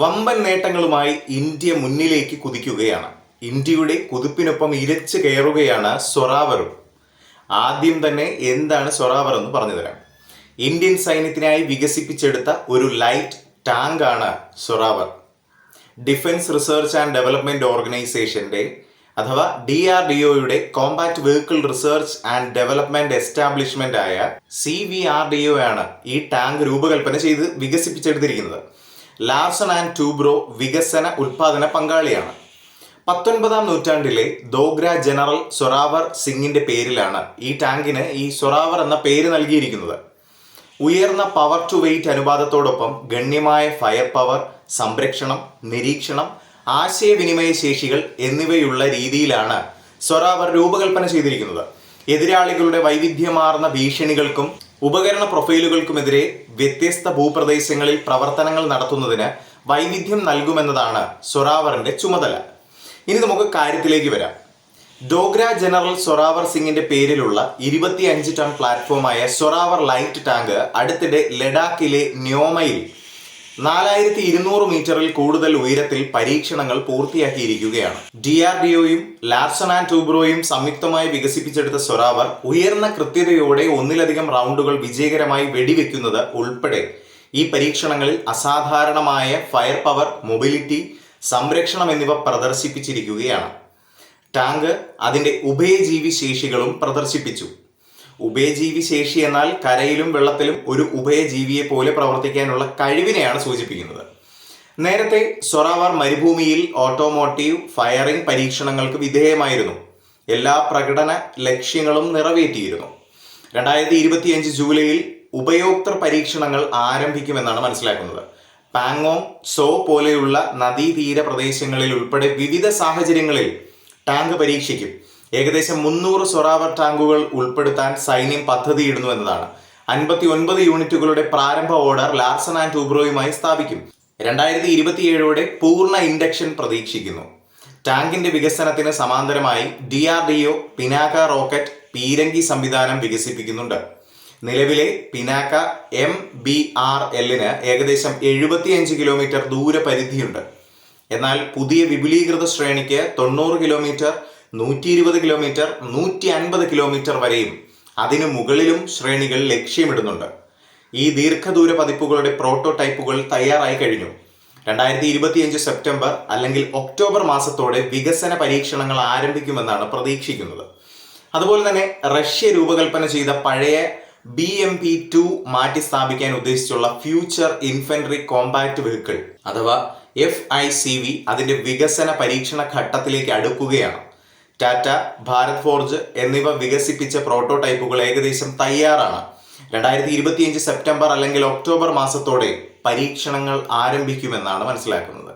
വമ്പൻ നേട്ടങ്ങളുമായി ഇന്ത്യ മുന്നിലേക്ക് കുതിക്കുകയാണ്. ഇന്ത്യയുടെ കുതിപ്പിനൊപ്പം ഇരച്ചു കയറുകയാണ് സൊറാവറും. ആദ്യം തന്നെ എന്താണ് സൊറാവർ എന്ന് പറഞ്ഞു തരാം. ഇന്ത്യൻ സൈന്യത്തിനായി വികസിപ്പിച്ചെടുത്ത ഒരു ലൈറ്റ് ടാങ്ക് ആണ് Zorawar. Defence research and development ഓർഗനൈസേഷന്റെ അഥവാ ഡി ആർ ഡി ഒയുടെ compact vehicle research and development establishment ആയ C V R D O ആണ് ഈ ടാങ്ക് രൂപകൽപ്പന ചെയ്ത് വികസിപ്പിച്ചെടുത്തിരിക്കുന്നത്. ലാർസൺ ആൻഡ് ടൂബ്രോ വികസന ഉൽപാദന പങ്കാളിയാണ്. പത്തൊൻപതാം നൂറ്റാണ്ടിലെ ദോഗ്ര ജനറൽ സൊറാവർ സിംഗിന്റെ പേരിലാണ് ഈ ടാങ്കിന് ഈ സൊറാവർ എന്ന പേര് നൽകിയിരിക്കുന്നത്. ഉയർന്ന പവർ ടു വെയിറ്റ് അനുപാതത്തോടൊപ്പം ഗണ്യമായ ഫയർ പവർ സംരക്ഷണം നിരീക്ഷണം ആശയവിനിമയ ശേഷികൾ എന്നിവയുള്ള രീതിയിലാണ് സൊറാവർ രൂപകൽപ്പന ചെയ്തിരിക്കുന്നത്. എതിരാളികളുടെ വൈവിധ്യമാർന്ന ഭീഷണികൾക്കും ഉപകരണ പ്രൊഫൈലുകൾക്കുമെതിരെ വ്യത്യസ്ത ഭൂപ്രദേശങ്ങളിൽ പ്രവർത്തനങ്ങൾ നടത്തുന്നതിന് വൈവിധ്യം നൽകുമെന്നതാണ് സൊറാവറിന്റെ ചുമതല. ഇനി നമുക്ക് കാര്യത്തിലേക്ക് വരാം. ഡോഗ്ര ജനറൽ സൊറാവർ സിംഗിന്റെ പേരിലുള്ള ഇരുപത്തിയഞ്ച് ടൺ പ്ലാറ്റ്ഫോമായ സൊറാവർ ലൈറ്റ് ടാങ്ക് അടുത്തിടെ ലഡാക്കിലെ ന്യോമയിൽ നാലായിരത്തി ഇരുന്നൂറ് മീറ്ററിൽ കൂടുതൽ ഉയരത്തിൽ പരീക്ഷണങ്ങൾ പൂർത്തിയാക്കിയിരിക്കുകയാണ്. ഡി ആർ ഡി ഒയും ലാർസൺ ആൻഡ് ടൂബ്രോയും സംയുക്തമായി വികസിപ്പിച്ചെടുത്ത സൊറാവർ ഉയർന്ന കൃത്യതയോടെ ഒന്നിലധികം റൗണ്ടുകൾ വിജയകരമായി വെടിവെക്കുന്നത് ഉൾപ്പെടെ ഈ പരീക്ഷണങ്ങളിൽ അസാധാരണമായ ഫയർ പവർ മൊബിലിറ്റി സംരക്ഷണം എന്നിവ പ്രദർശിപ്പിച്ചിരിക്കുകയാണ്. ടാങ്ക് അതിന്റെ ഉഭയജീവി ശേഷികളും പ്രദർശിപ്പിച്ചു. ഉഭയജീവി ശേഷി എന്നാൽ കരയിലും വെള്ളത്തിലും ഒരു ഉഭയജീവിയെ പോലെ പ്രവർത്തിക്കാനുള്ള കഴിവിനെയാണ് സൂചിപ്പിക്കുന്നത്. നേരത്തെ സൊറാവർ മരുഭൂമിയിൽ ഓട്ടോമോട്ടീവ് ഫയറിംഗ് പരീക്ഷണങ്ങൾക്ക് വിധേയമായിരുന്നു. എല്ലാ പ്രകടന ലക്ഷ്യങ്ങളും നിറവേറ്റിയിരുന്നു. രണ്ടായിരത്തി ഇരുപത്തിയഞ്ച് ജൂലൈയിൽ ഉപയോക്തൃ പരീക്ഷണങ്ങൾ ആരംഭിക്കുമെന്നാണ് മനസ്സിലാക്കുന്നത്. പാങ്ങോങ് സോ പോലെയുള്ള നദീതീര പ്രദേശങ്ങളിൽ ഉൾപ്പെടെ വിവിധ സാഹചര്യങ്ങളിൽ ടാങ്ക് പരീക്ഷിക്കും. ഏകദേശം മുന്നൂറ് സൊറാവർ ടാങ്കുകൾ ഉൾപ്പെടുത്താൻ സൈന്യം പദ്ധതിയിടുന്നു എന്നതാണ്. അൻപത്തി ഒൻപത് യൂണിറ്റുകളുടെ പ്രാരംഭ ഓർഡർ ലാർസൺ ആൻഡ് ടൂബ്രോയുമായി സ്ഥാപിക്കും. രണ്ടായിരത്തി ഇരുപത്തിയേഴോടെ പൂർണ ഇൻഡക്ഷൻ പ്രതീക്ഷിക്കുന്നു. ടാങ്കിന്റെ വികസനത്തിന് സമാന്തരമായി D R D O Pinaka rocket പീരങ്കി സംവിധാനം വികസിപ്പിക്കുന്നുണ്ട്. നിലവിലെ പിനാക്ക എം ബി ആർ എല്ലിന് ഏകദേശം എഴുപത്തിയഞ്ച് കിലോമീറ്റർ ദൂരപരിധിയുണ്ട്. എന്നാൽ പുതിയ വിപുലീകൃത ശ്രേണിക്ക് തൊണ്ണൂറ് കിലോമീറ്റർ നൂറ്റി ഇരുപത് കിലോമീറ്റർ നൂറ്റി അൻപത് കിലോമീറ്റർ വരെയും അതിനു മുകളിലും ശ്രേണികൾ ലക്ഷ്യമിടുന്നുണ്ട്. ഈ ദീർഘദൂര പതിപ്പുകളുടെ പ്രോട്ടോടൈപ്പുകൾ തയ്യാറായി കഴിഞ്ഞു. രണ്ടായിരത്തി ഇരുപത്തിയഞ്ച് സെപ്റ്റംബർ അല്ലെങ്കിൽ ഒക്ടോബർ മാസത്തോടെ വികസന പരീക്ഷണങ്ങൾ ആരംഭിക്കുമെന്നാണ് പ്രതീക്ഷിക്കുന്നത്. അതുപോലെ തന്നെ റഷ്യ രൂപകൽപ്പന ചെയ്ത പഴയ ബി എം പി ടു മാറ്റി സ്ഥാപിക്കാൻ ഉദ്ദേശിച്ചുള്ള ഫ്യൂച്ചർ ഇൻഫൻട്രി കോമ്പാക്ട് വെഹിക്കിൾ അഥവാ എഫ് ഐ സി വി അതിന്റെ വികസന പരീക്ഷണ ഘട്ടത്തിലേക്ക് അടുക്കുകയാണ്. ടാറ്റ ഭാരത് ഫോർജ് എന്നിവ വികസിപ്പിച്ച പ്രോട്ടോടൈപ്പുകൾ ഏകദേശം തയ്യാറാണ്. രണ്ടായിരത്തി ഇരുപത്തിയഞ്ച് സെപ്റ്റംബർ അല്ലെങ്കിൽ ഒക്ടോബർ മാസത്തോടെ പരീക്ഷണങ്ങൾ ആരംഭിക്കുമെന്നാണ് മനസ്സിലാക്കുന്നത്.